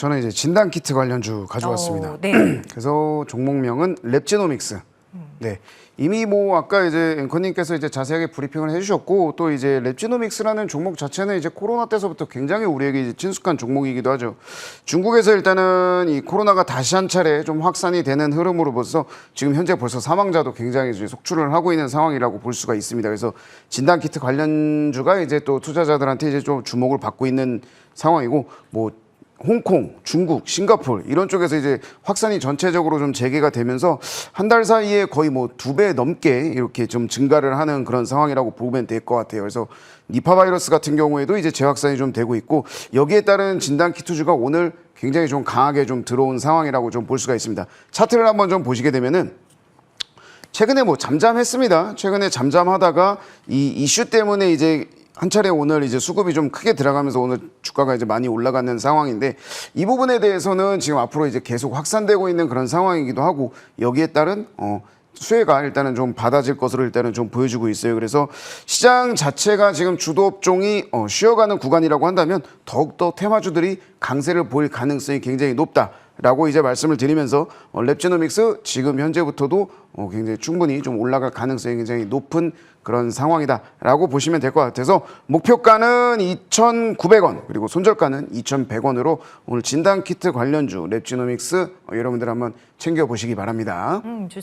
저는 이제 진단 키트 관련주 가져왔습니다. 어, 네. 그래서 종목명은 랩지노믹스. 네. 이미 뭐 아까 이제 앵커님께서 이제 자세하게 브리핑을 해주셨고 또 이제 랩지노믹스라는 종목 자체는 이제 코로나 때서부터 굉장히 우리에게 이제 친숙한 종목이기도 하죠. 중국에서 일단은 이 코로나가 다시 한 차례 좀 확산이 되는 흐름으로부터 지금 현재 벌써 사망자도 굉장히 이제 속출을 하고 있는 상황이라고 볼 수가 있습니다. 그래서 진단 키트 관련주가 이제 또 투자자들한테 이제 좀 주목을 받고 있는 상황이고 뭐 홍콩, 중국, 싱가폴 이런 쪽에서 이제 확산이 전체적으로 좀 재개가 되면서 한 달 사이에 거의 뭐 두 배 넘게 이렇게 좀 증가를 하는 그런 상황이라고 보면 될 것 같아요. 그래서 니파 바이러스 같은 경우에도 이제 재확산이 좀 되고 있고 여기에 따른 진단 키트주가 오늘 굉장히 좀 강하게 좀 들어온 상황이라고 좀 볼 수가 있습니다. 차트를 한번 좀 보시게 되면은 최근에 뭐 잠잠했습니다. 최근에 잠잠하다가 이 이슈 때문에 이제 한 차례 오늘 이제 수급이 좀 크게 들어가면서 오늘 주가가 이제 많이 올라가는 상황인데 이 부분에 대해서는 지금 앞으로 이제 계속 확산되고 있는 그런 상황이기도 하고 여기에 따른 어 수혜가 일단은 좀 받아질 것으로 일단은 좀 보여주고 있어요. 그래서 시장 자체가 지금 주도 업종이 어, 쉬어가는 구간이라고 한다면 더욱더 테마주들이 강세를 보일 가능성이 굉장히 높다. 라고 이제 말씀을 드리면서 어, 랩지노믹스 지금 현재부터도 어, 굉장히 충분히 좀 올라갈 가능성이 굉장히 높은 그런 상황이다라고 보시면 될 것 같아서 목표가는 2,900원 그리고 손절가는 2,100원으로 오늘 진단 키트 관련주 랩지노믹스 어, 여러분들 한번 챙겨 보시기 바랍니다. 음, 좋-